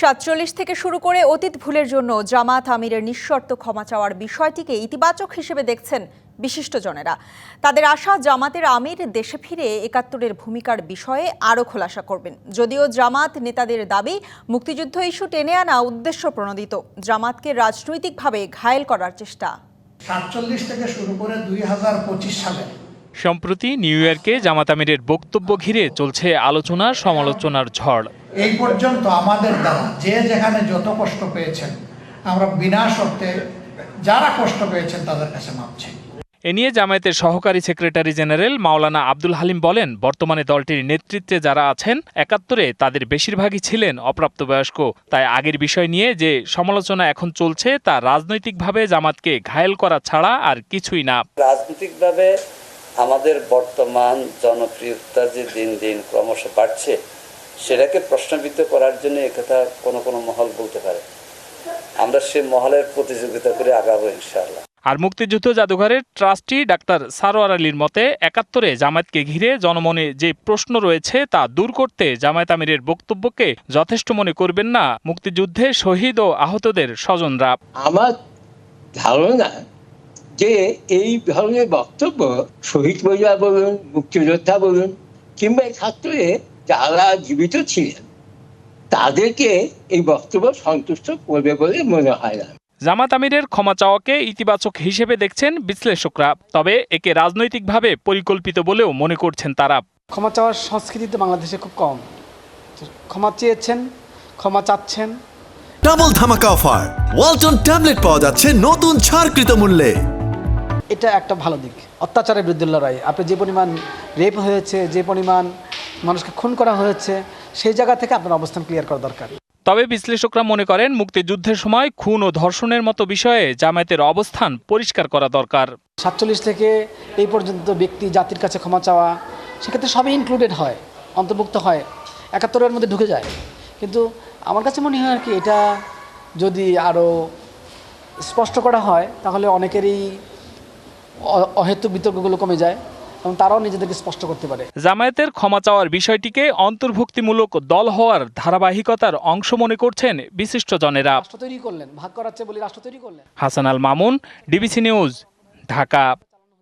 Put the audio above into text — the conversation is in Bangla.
সাতচল্লিশ থেকে শুরু করে অতীত ভুলের জন্য জামাত আমিরের নিঃশর্ত ক্ষমা চাওয়ার বিষয়টিকে ইতিবাচক হিসেবে দেখছেন বিশিষ্টজনেরা। তাদের আশা জামাতের আমির দেশে ফিরে একাত্তরের ভূমিকার বিষয়ে আরও খোলাসা করবেন। যদিও জামাত নেতাদের দাবি মুক্তিযুদ্ধ ইস্যু টেনে আনা উদ্দেশ্য প্রণোদিত। জামাতকে রাজনৈতিকভাবে ঘায়েল করার চেষ্টা। সাতচল্লিশ থেকে শুরু করে দুই হাজার পঁচিশ সালে। সম্প্রতি নিউ ইয়র্কে জামাত আমিরের বক্তব্য ঘিরে চলছে আলোচনা সমালোচনার ঝড়। এই পর্যন্ত আমাদের দ্বারা যে যেখানে যত কষ্ট পেয়েছেন আমরা বিনা শর্তে যারা কষ্ট পেয়েছেন তাদের কাছে মাপছি এ নিয়ে জামায়াতের সহকারী সেক্রেটারি জেনারেল মাওলানা আব্দুল হালিম বলেন বর্তমানে দলটির নেতৃত্বে যারা আছেন একাত্তরে তাদের বেশিরভাগই ছিলেন অপ্রাপ্তবয়স্ক। তাই আগের বিষয় নিয়ে যে সমালোচনা এখন চলছে তা রাজনৈতিকভাবে জামাতকে ঘায়েল করা ছাড়া আর কিছুই না। রাজনৈতিকভাবে আমাদের বর্তমান জনপ্রিয়তা যে দিন দিন ক্রমশ বাড়ছে সেটাকে প্রশ্নবিদ্ধ করার জন্য একথা কোনো কোনো মহল বলতে পারে। আমরা সে মহলের প্রতিযোগিতা করে আগাবো ইনশাআল্লাহ। আর মুক্তিযুদ্ধ জাদুঘরের ট্রাস্টি ডাক্তার সারোয়ার আলীর মতে একাত্তরে জামায়াতকে ঘিরে জনমনে যে প্রশ্ন রয়েছে তা দূর করতে জামায়াত আমিরের বক্তব্যকে যথেষ্ট মনে করবেন না। মুক্তিযুদ্ধে শহীদ ও আহতদের স্বজনরা। আমার ধারণা যে এই ধরনের বক্তব্য শহীদ পরিবার বলুন মুক্তিযোদ্ধা বলুন কিংবা একাত্তরে যারা জীবিত ছিলেন তাদেরকে এই বক্তব্য সন্তুষ্ট করবে বলে মনে হয় না। জামাত আমিরের ক্ষমা চাওয়াকে ইতিবাচক হিসেবে দেখছেন বিশ্লেষকরা তবে একে রাজনৈতিকভাবে পরিকল্পিত বলেও মনে করছেন তারা। ক্ষমা চাওয়ার সংস্কৃতিতে বাংলাদেশে খুব কম। ক্ষমা চেয়েছেন ক্ষমা চাচ্ছেন। ডাবল ধামাকা অফার ওয়ালটন ট্যাবলেট পাওয়া যাচ্ছে নতুন ছাড়কৃত মূল্যে। এটা একটা ভালো দিক অত্যাচারের বিরুদ্ধে লড়াই। আপনি যে পরিমাণ রেপ হয়েছে যে পরিমাণ মানুষকে খুন করা হয়েছে সেই জায়গা থেকে আপনার অবস্থান ক্লিয়ার করা দরকার। তবে বিশ্লেষকরা মনে করেন মুক্তিযুদ্ধের সময় খুন ও ধর্ষণের মতো বিষয়ে জামায়াতের অবস্থান পরিষ্কার করা দরকার। সাতচল্লিশ থেকে এই পর্যন্ত ব্যক্তি জাতির কাছে ক্ষমা চাওয়া সেক্ষেত্রে সবই ইনক্লুডেড হয় অন্তর্ভুক্ত হয় একাত্তরের মধ্যে ঢুকে যায়। কিন্তু আমার কাছে মনে হয় আর কি এটা যদি আরও স্পষ্ট করা হয় তাহলে অনেকেরই অহেতুক বিতর্কগুলো কমে যায়। এবং তারাও নিজেদেরকে স্পষ্ট করতে পারে। জামায়াতের ক্ষমা চাওয়ার বিষয়টিকে অন্তর্ভুক্তিমূলক দল হওয়ার ধারাবাহিকতার অংশ মনে করছেন বিশিষ্টজনেরা রাষ্ট্র তৈরি করলেন ভাগ করাচ্ছে বলে রাষ্ট্র তৈরি করলেন। Hasan Al Mamun DBC news Dhaka.